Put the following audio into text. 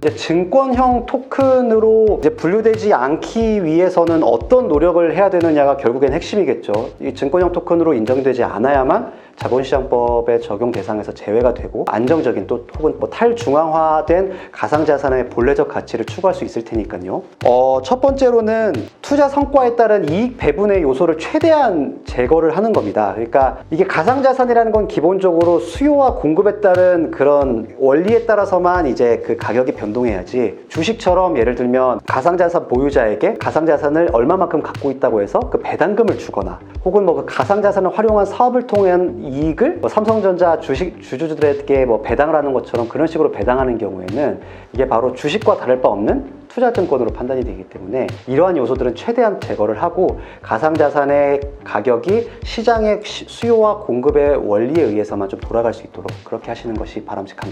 이제 증권형 토큰으로 이제 분류되지 않기 위해서는 어떤 노력을 해야 되느냐가 결국엔 핵심이겠죠. 이 증권형 토큰으로 인정되지 않아야만 자본시장법의 적용 대상에서 제외가 되고 안정적인 또 혹은 뭐 탈중앙화된 가상자산의 본래적 가치를 추구할 수 있을 테니까요. 어, 첫 번째로는 투자 성과에 따른 이익 배분의 요소를 최대한 제거를 하는 겁니다. 그러니까 이게 가상자산이라는 건 기본적으로 수요와 공급에 따른 그런 원리에 따라서만 이제 그 가격이 변동 해야지 주식처럼 예를 들면 가상자산 보유자에게 가상자산을 얼마만큼 갖고 있다고 해서 그 배당금을 주거나 혹은 뭐 그 가상자산을 활용한 사업을 통한 이익을 뭐 삼성전자 주식 주주들에게 뭐 배당을 하는 것처럼 그런 식으로 배당하는 경우에는 이게 바로 주식과 다를 바 없는 투자증권으로 판단이 되기 때문에 이러한 요소들은 최대한 제거를 하고 가상자산의 가격이 시장의 시- 수요와 공급의 원리에 의해서만 좀 돌아갈 수 있도록 그렇게 하시는 것이 바람직합니다.